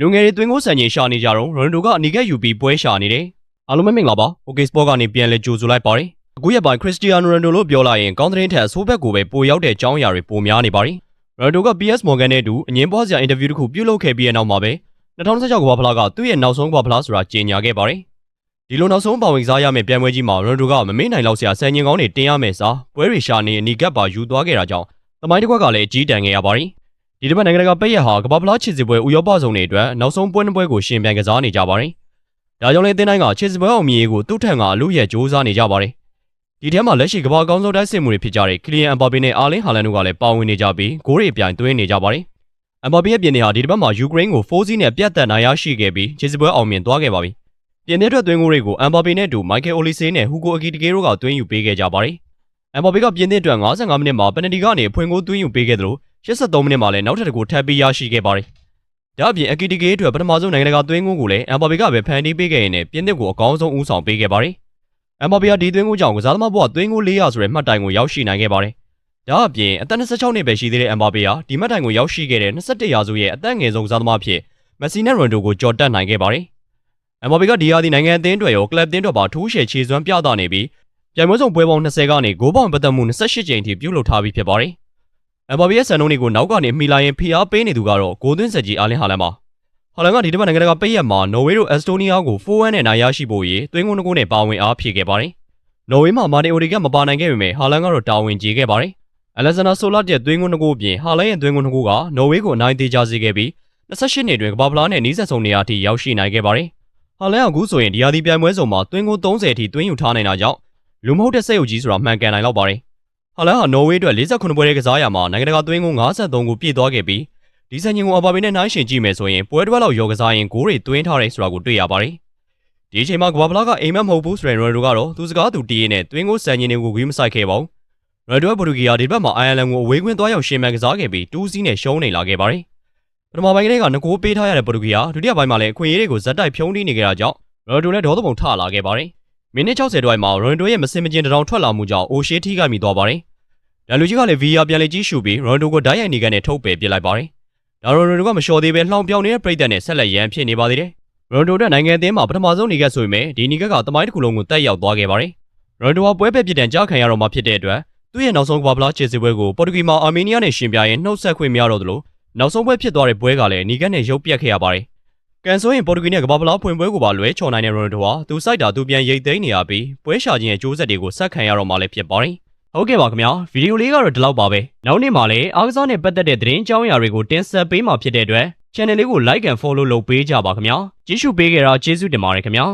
လူငယ်တွေတွင်းကိုစံချိန်ရှာနေကြတော့ရိုနန်ဒိုကအနီကက်ယူပြီးပွဲရှာနေတယ်အားလုံးပဲမင်္ဂလာပါ OK Sport ကနေပြန်လဲကြိုဆိုလိုက်ပါတယ်အခုရက်ပိုင်းခရစ္စတီယာနိုရိုနန်ဒိုလို့ပြောလိုက်ရင်ကောင်းတဲ့ထက်အဆိုးဘက်ကိုပဲပိုရောက်တဲ့အကြောင်းအရာတွေပိုများနေပါတယ်ရိုနန်ဒိုက PS Morgan နဲ့အတူအငင်းပွားစရာအင်တာဗျူးတစ်ခုပြုလုပ်ခဲ့ပြီးတဲ့နောက်မှာပဲ2016ကမ္ဘာဖလားကသူ့ရဲ့နောက်ဆုံးကမ္ဘာဖလားဆိုတာကြေညာခဲ့ပါတယ်ဒီလိုနောက်ဆုံးပါဝင်စားရမယ့်ပြိုင်ပွဲကြီးမှာရိုနန်ဒိုကမမေ့နိုင်လောက်စရာစံချိန်ကောင်းတွေတင်ရမယ်စားပွဲတွေရှာနေအနီကပ်ပါယူသွားခဲ့တာကြောင့်သမိုင်းတစ်ခွက်ကလည်းအကြီးတန်းခဲ့ရပါတယ် ဒီတစ်ပတ်နိုင်ငံတကာပိတ်ရက်ဟာကမ္ဘာဖလားချစ်စီပွဲဥရောပစုံတွေအတွက်နောက်ဆုံးပွဲတစ်ပွဲကိုရှင်ပြိုင်ကစားနေကြပါတယ်ဒါကြောင့်လည်းအသင်းတိုင်းကချစ်စီပွဲအောင်မြင်ရေးကိုသူ့ထက်ကအလူရဲ့စ조사နေကြပါတယ်ဒီထဲမှာလက်ရှိကမ္ဘာအကောင်းဆုံးတိုက်စစ်မှုတွေဖြစ်ကြတဲ့ကီလီယန်အမ်ဘာပေနဲ့အာလင်းဟာလန်တို့ကလည်းပါဝင်နေကြပြီးဂိုးတွေအပြိုင်သွင်းနေကြပါတယ်အမ်ဘာပေရဲ့ပြင်နေဟာဒီတစ်ပတ်မှာယူကရိန်းကို4-0နဲ့ပြတ်တက်နိုင်ရရှိခဲ့ပြီးချစ်စီပွဲအောင်မြင်သွားခဲ့ပါပြီပြင်တဲ့အတွက်သွင်းဂိုးတွေကိုအမ်ဘာပေနဲ့အတူမိုက်ကယ်အိုလီဆေးနဲ့ဟူကိုအကီတကေတို့ကသွင်းယူပေးခဲ့ကြပါတယ်အမ်ဘာပေကပြင်တဲ့အတွက်55မိနစ်မှာပယ်နတီကနေအဖွင့်ကိုသွင်းယူပေးခဲ့သလို 83မိနစ်မှာလည်းနောက်ထပ်တစ်ခုထပ်ပြီးရရှိခဲ့ပါတယ်ဒါအပြင်အကီတီကေအတွက်ပထမဆုံးနိုင်ငံတကာသွင်းဂိုးကိုလည်းအမ်ဘာပေကပဲဖန်တီးပေးခဲ့ရင်လည်းပြင်သစ်ကိုအကောင်းဆုံးဦးဆောင်ပေးခဲ့ပါတယ်။အမ်ဘာပေကဒီသွင်းဂိုးကြောင့်ကစားသမားဘဝသွင်းဂိုး400ဆိုတဲ့မှတ်တိုင်ကိုရောက်ရှိနိုင်ခဲ့ပါတယ်။ဒါအပြင်အသက်26နှစ်ပဲရှိသေးတဲ့အမ်ဘာပေဟာဒီမှတ်တိုင်ကိုရောက်ရှိခဲ့တဲ့21ရာစုရဲ့အသက်ငယ်ဆုံးကစားသမားဖြစ်မက်ဆီနဲ့ရိုန်ဒိုကိုကြော်တက်နိုင်ခဲ့ပါတယ်။အမ်ဘာပေကဒီဟာဒီနိုင်ငံအသင်းတွေရောကလပ်အသင်းတွေပါထိုးရှယ်ခြေစွမ်းပြသနေပြီးပြိုင်ပွဲဆောင်ပွဲပေါင်း20ကနေဂိုးပေါင်ပတ်သက်မှု28ကြိမ်ထိပြုလုပ်ထားပြီးဖြစ်ပါတယ်။ အမ်ဘာဘီရဲ့ဆန်နုံးတွေကိုနောက်ကနေမှီလာရင်ဖိအားပေးနေသူကတော့ဂိုးသွင်းဆက်ကြီးအာလင်းဟာလန်ပါဟာလန်ကဒီတစ်ပတ်နိုင်ငံတကာပိတ်ရက်မှာနော်ဝေးတို့အက်စတိုးနီးယားကို4-1နဲ့နိုင်ရရှိဖို့ရေးသွင်းကုန်းတစ်ကုန်းနဲ့ပါဝင်အားဖြည့်ခဲ့ပါတယ်နော်ဝေးမှာမာတင်အိုဒီကမပါနိုင်ခဲ့ပေမဲ့ဟာလန်ကတော့တာဝန်ကျေခဲ့ပါတယ်အလက်ဇန်နာဆိုလာတဲ့သွင်းကုန်းတစ်ကုန်းအပြင်ဟာလန်ရဲ့သွင်းကုန်းတစ်ကုန်းကနော်ဝေးကိုအနိုင်သေးကြစေခဲ့ပြီး28နှစ်တွင်ကမ္ဘာဖလားနဲ့နီးစပ်ဆုံးနေရာထိရောက်ရှိနိုင်ခဲ့ပါတယ်ဟာလန်ကအခုဆိုရင်ဒီယာဒီပြိုင်ပွဲဆောင်မှာသွင်းကုန်း30ထိသွင်းယူထားနိုင်တာကြောင့်လူမဟုတ်တဲ့စက်ရုပ်ကြီးဆိုတာမှန်ကန်နိုင်တော့ပါတယ် ဟာလန်ဟာနော်ဝေးအတွက်48ပွဲရဲ့ကစားရမှာနိုင်ငံတကာသွင်းကုန်း53ကိုပြည့်သွားခဲ့ပြီးဒီစံချိန်ကိုအပါပင်နဲ့နှိုင်းယှဉ်ကြည့်မယ်ဆိုရင်ပွဲတစ်ပတ်လောက်ရောကစားရင်ဂိုးတွေသွင်းထားတယ်ဆိုတာကိုတွေ့ရပါတယ်။ဒီအချိန်မှာကဘာဖလားကအိမ်မက်မဟုတ်ဘူးဆိုရင်ရိုနယ်ဒိုကတော့သူစကားသူတီးရင်းနဲ့သွင်းကိုစံချိန်တွေကိုဂိမ်းမဆိုင်ခဲ့ပါဘူး။ရိုနယ်ဒိုကပိုတူဂီယာဒီဘက်မှာအိုင်ယာလန်ကိုအဝေးကွင်းသွားရောက်ရှင်မှန်ကစားခဲ့ပြီး2စီးနဲ့ရှုံးနေလာခဲ့ပါတယ်။ပထမပိုင်းကလေးကငကိုးပေးထားရတဲ့ပိုတူဂီယာဒုတိယပိုင်းမှာလည်းအခွင့်အရေးတွေကိုဇက်တိုက်ဖြုံးတီးနေကြတာကြောင့်ရိုနယ်ဒိုလည်းဒေါသပုံထလာခဲ့ပါတယ်။မိနစ်60တွိုင်းမှာရိုနယ်ဒိုရဲ့မစင်မကျင်တရောင်ထွက်လာမှုကြောင့်အိုရှေးထိခိုက်မိသွားပါတယ်။ ဒန်လူကြီးကလည်း VR ပြန်လေကြီးရှူပြီးရိုနယ်ဒိုကိုဓာတ်ရိုက်နေကနေထုတ်ပယ်ပစ်လိုက်ပါတယ်။ဒါရိုနယ်ဒိုကမလျှော်သေးပဲလှောင်ပြောင်နေတဲ့ပြိတ္တနဲ့ဆက်လက်ရန်ဖြစ်နေပါသေးတယ်။ရိုနယ်ဒိုတဲ့နိုင်ငံအသင်းမှာပထမဆုံးနေခဲ့ဆိုပေမဲ့ဒီနေကကတမိုင်းတစ်ခုလုံးကိုတက်ရောက်သွားခဲ့ပါတယ်။ရိုနယ်ဒိုကပွဲပဲပြစ်ဒဏ်ကြားခံရတော့မှဖြစ်တဲ့အတွက်သူ့ရဲ့နောက်ဆုံးကမ္ဘာဖလားခြေစစ်ပွဲကိုပေါ်တူဂီမှာအာမေးနီးယားနဲ့ရှင်ပြိုင်ရင်နှုတ်ဆက်ခွင့်မရတော့သလိုနောက်ဆုံးပွဲဖြစ်သွားတဲ့ပွဲကလည်းနီကက်နဲ့ရုပ်ပြက်ခဲ့ရပါတယ်။ကန်ဆိုရင်ပေါ်တူဂီနဲ့ကမ္ဘာဖလားဖွင့်ပွဲကိုပါလွဲချော်နိုင်တဲ့ရိုနယ်ဒိုဟာသူစိုက်တာသူပြန်ရိတ်သိမ်းနေရပြီးပွဲရှာခြင်းရဲ့ကြိုးဆက်တွေကိုဆက်ခံရတော့မှလည်းဖြစ်ပါတယ်။ ဟုတ်ကဲ့ပါခင်ဗျာဗီဒီယိုလေးကတော့ဒီလောက်ပါပဲနောက်နေ့မှာလည်းအားကစားနဲ့ပတ်သက်တဲ့သတင်းအကြောင်းအရာတွေကိုတင်ဆက်ပေးမှာဖြစ်တဲ့အတွက် channel လေးကို like and follow လုပ်ပေးကြပါခင်ဗျာကြည့်ရှုပေးကြတာကျေးဇူးတင်ပါတယ်ခင်ဗျာ